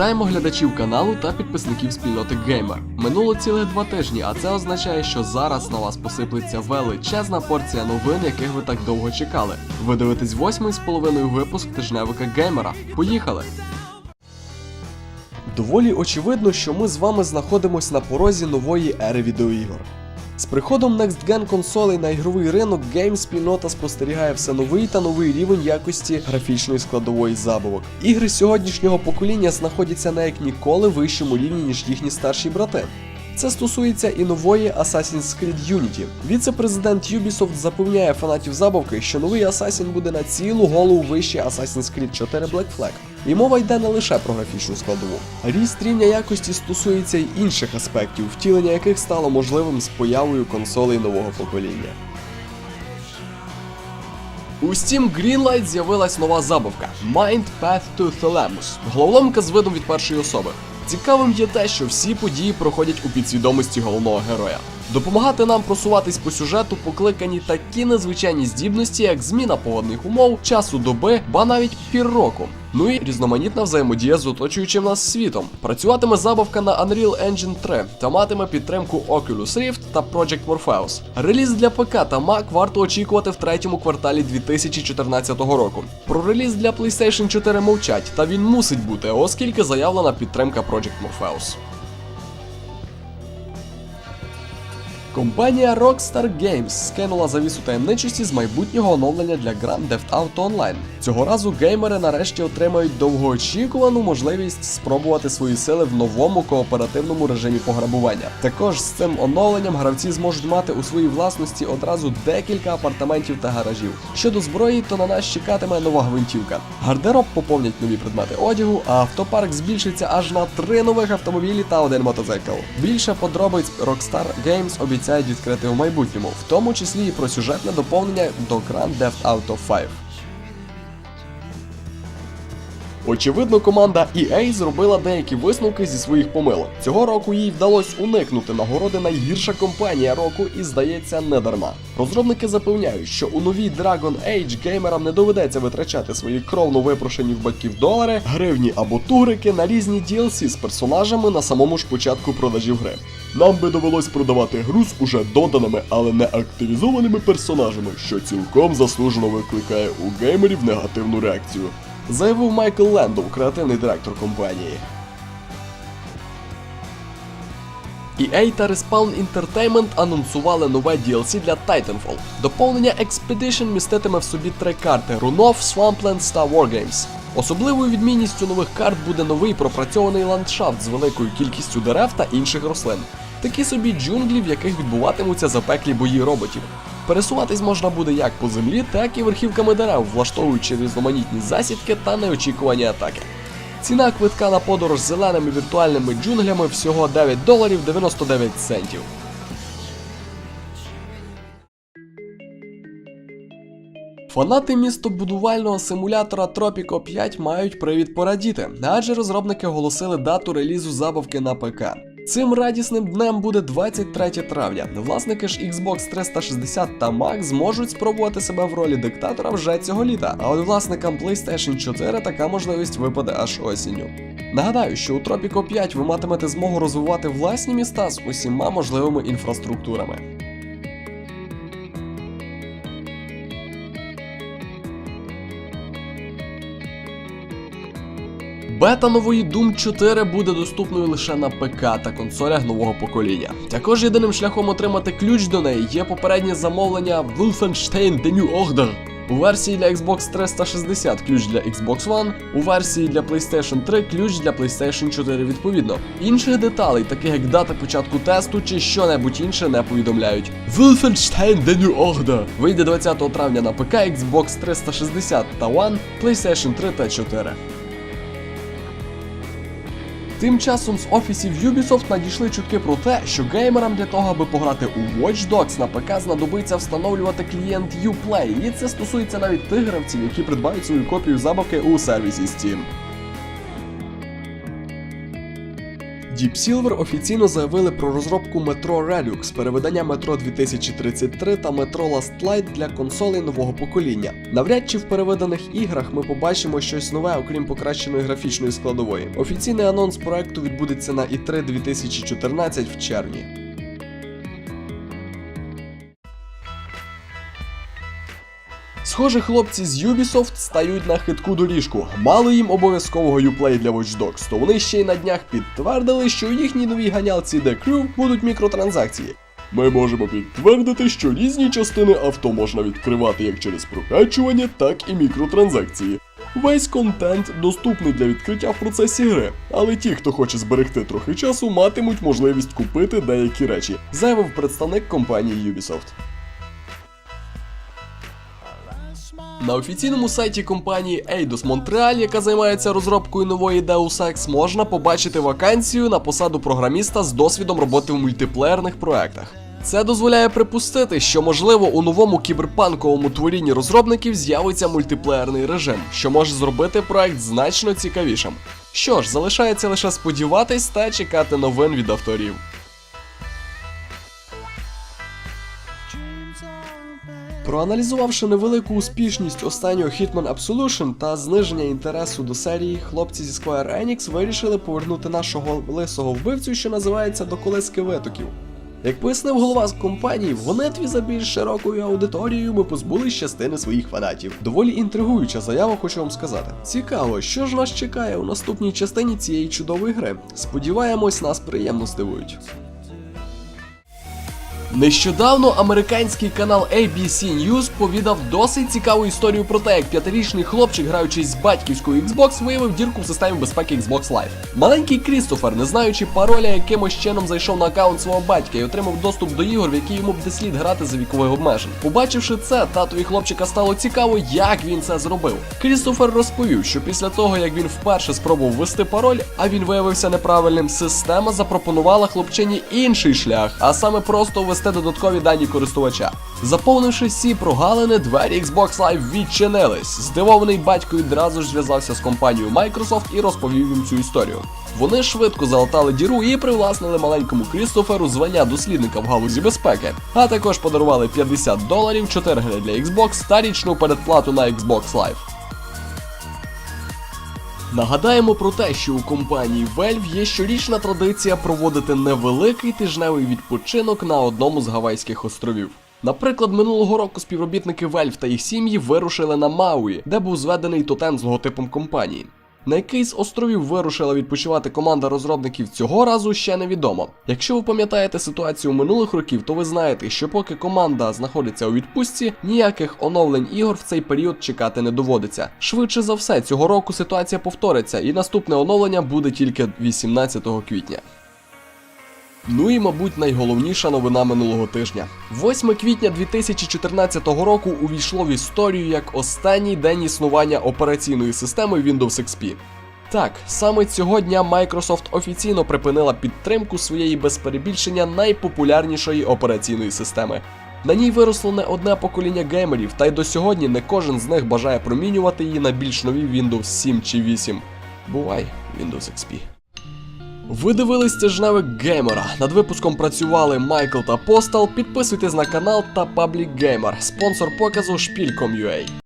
Вітаємо глядачів каналу та підписників спільноти Геймер. Минуло цілих два тижні, а це означає, що зараз на вас посиплеться величезна порція новин, яких ви так довго чекали. Ви дивитесь восьмий з половиною випуск тижневика Геймера. Поїхали! Доволі очевидно, що ми з вами знаходимося на порозі нової ери відеоігор. З приходом Next Gen консолей на ігровий ринок гейм спільнота спостерігає все новий та новий рівень якості графічної складової забавок. Ігри сьогоднішнього покоління знаходяться на як ніколи вищому рівні, ніж їхні старші брати. Це стосується і нової Assassin's Creed Unity. Віце-президент Ubisoft запевняє фанатів забавки, що новий Assassin буде на цілу голову вище Assassin's Creed 4 Black Flag. І мова йде не лише про графічну складову. Ріст рівня якості стосується й інших аспектів, втілення яких стало можливим з появою консолей нового покоління. У Steam Greenlight з'явилась нова забавка Mind Path to Thalamus, головоломка з видом від першої особи. Цікавим є те, що всі події проходять у підсвідомості головного героя. Допомагати нам просуватись по сюжету покликані такі незвичайні здібності, як зміна погодних умов, часу доби, ба навіть пір року. Ну і різноманітна взаємодія з оточуючим нас світом. Працюватиме забавка на Unreal Engine 3 та матиме підтримку Oculus Rift та Project Morpheus. Реліз для ПК та Mac варто очікувати в третьому кварталі 2014 року. Про реліз для PlayStation 4 мовчать, та він мусить бути, оскільки заявлена підтримка Project Morpheus. Компанія Rockstar Games скинула завісу таємничості з майбутнього оновлення для Grand Theft Auto Online. Цього разу геймери нарешті отримають довгоочікувану можливість спробувати свої сили в новому кооперативному режимі пограбування. Також з цим оновленням гравці зможуть мати у своїй власності одразу декілька апартаментів та гаражів. Щодо зброї, то на нас чекатиме нова гвинтівка. Гардероб поповнять нові предмети одягу, а автопарк збільшиться аж на три нових автомобілі та один мотоцикл. Більше подробиць Rockstar Games обіцяють відкрити у майбутньому, в тому числі і про сюжетне доповнення до Grand Theft Auto 5. Очевидно, команда EA зробила деякі висновки зі своїх помилок. Цього року їй вдалося уникнути нагороди найгірша компанія року і, здається, не дарма. Розробники запевняють, що у новій Dragon Age геймерам не доведеться витрачати свої кровно випрошені в батьків долари, гривні або тугрики на різні DLC з персонажами на самому ж початку продажів гри. Нам би довелось продавати гру з уже доданими, але не активізованими персонажами, що цілком заслужено викликає у геймерів негативну реакцію заявив Майкл Лендоу, креативний директор компанії. EA та Respawn Entertainment анонсували нове DLC для Titanfall. Доповнення Expedition міститиме в собі три карти Runoff, Swamplands та Wargames. Особливою відмінністю нових карт буде новий пропрацьований ландшафт з великою кількістю дерев та інших рослин. Такі собі джунглі, в яких відбуватимуться запеклі бої роботів. Пересуватись можна буде як по землі, так і верхівками дерев, влаштовуючи різноманітні засідки та неочікувані атаки. Ціна квитка на подорож з зеленими віртуальними джунглями всього 9 доларів 99 центів. Фанати містобудувального симулятора Tropico 5 мають привід порадіти, адже розробники оголосили дату релізу забавки на ПК. Цим радісним днем буде 23 травня. Власники ж Xbox 360 та Mac зможуть спробувати себе в ролі диктатора вже цього літа. А от власникам PlayStation 4 така можливість випаде аж осінню. Нагадаю, що у Tropico 5 ви матимете змогу розвивати власні міста з усіма можливими інфраструктурами. Бета нової Doom 4 буде доступною лише на ПК та консолях нового покоління. Також єдиним шляхом отримати ключ до неї є попереднє замовлення Wolfenstein The New Order. У версії для Xbox 360 ключ для Xbox One, у версії для PlayStation 3 ключ для PlayStation 4 відповідно. Інших деталей, таких як дата початку тесту чи що-небудь інше, не повідомляють. Wolfenstein The New Order вийде 20 травня на ПК, Xbox 360 та One, PlayStation 3 та 4. Тим часом з офісів Ubisoft надійшли чутки про те, що геймерам для того, аби пограти у Watch Dogs на ПК, знадобиться встановлювати клієнт Uplay, і це стосується навіть тих гравців, які придбають свою копію забавки у сервісі Steam. Deep Silver офіційно заявили про розробку Metro Relux, переведення Metro 2033 та Metro Last Light для консолей нового покоління. Навряд чи в переведених іграх ми побачимо щось нове, окрім покращеної графічної складової. Офіційний анонс проекту відбудеться на E3 2014 в червні. Схоже, хлопці з Ubisoft стають на хитку доріжку. Мало їм обов'язкового юплей для Watch Dogs, то вони ще й на днях підтвердили, що у їхній новій ганялці The Crew будуть мікротранзакції. Ми можемо підтвердити, що різні частини авто можна відкривати як через прокачування, так і мікротранзакції. Весь контент доступний для відкриття в процесі гри, але ті, хто хоче зберегти трохи часу, матимуть можливість купити деякі речі, заявив представник компанії Ubisoft. На офіційному сайті компанії Eidos Montreal, яка займається розробкою нової Deus Ex, можна побачити вакансію на посаду програміста з досвідом роботи в мультиплеєрних проектах. Це дозволяє припустити, що можливо у новому кіберпанковому творінні розробників з'явиться мультиплеєрний режим, що може зробити проект значно цікавішим. Що ж, залишається лише сподіватись та чекати новин від авторів. Проаналізувавши невелику успішність останнього Hitman Absolution та зниження інтересу до серії, хлопці зі Square Enix вирішили повернути нашого лисого вбивцю, що називається до колиски витоків. Як пояснив голова з компанії, в гонитві за більш широкою аудиторією ми позбулись частини своїх фанатів. Доволі інтригуюча заява, хочу вам сказати. Цікаво, що ж нас чекає у наступній частині цієї чудової гри. Сподіваємось, нас приємно здивують. Нещодавно американський канал ABC News повідав досить цікаву історію про те, як п'ятирічний хлопчик, граючись з батьківською Xbox, виявив дірку в системі безпеки Xbox Live. Маленький Крістофер, не знаючи пароля, якимось чином зайшов на аккаунт свого батька і отримав доступ до ігор, в які йому буде слід грати за вікових обмежень. Побачивши це, татові хлопчика стало цікаво, як він це зробив. Крістофер розповів, що після того, як він вперше спробував ввести пароль, а він виявився неправильним, система запропонувала хлопчині інший шлях, а саме просто ввести додаткові дані користувача. Заповнивши всі прогалини, двері Xbox Live відчинились. Здивований батько відразу ж зв'язався з компанією Microsoft і розповів їм цю історію. Вони швидко залатали діру і привласнили маленькому Крістоферу звання дослідника в галузі безпеки, а також подарували 50 доларів, 4 гри для Xbox та річну передплату на Xbox Live. Нагадаємо про те, що у компанії Valve є щорічна традиція проводити невеликий тижневий відпочинок на одному з Гавайських островів. Наприклад, минулого року співробітники Valve та їх сім'ї вирушили на Мауї, де був зведений тотем з логотипом компанії. На який з островів вирушила відпочивати команда розробників цього разу ще невідомо. Якщо ви пам'ятаєте ситуацію минулих років, то ви знаєте, що поки команда знаходиться у відпустці, ніяких оновлень ігор в цей період чекати не доводиться. Швидше за все, цього року ситуація повториться, і наступне оновлення буде тільки 18 квітня. Ну і, мабуть, найголовніша новина минулого тижня. 8 квітня 2014 року увійшло в історію як останній день існування операційної системи Windows XP. Так, саме цього дня Microsoft офіційно припинила підтримку своєї без перебільшення найпопулярнішої операційної системи. На ній виросло не одне покоління геймерів, та й до сьогодні не кожен з них бажає промінювати її на більш нові Windows 7 чи 8. Бувай, Windows XP. Ви дивились тижневик геймера. Над випуском працювали Майкл та Постал. Підписуйтесь на канал та Public Gamer, спонсор показу Шпіль.com.ua.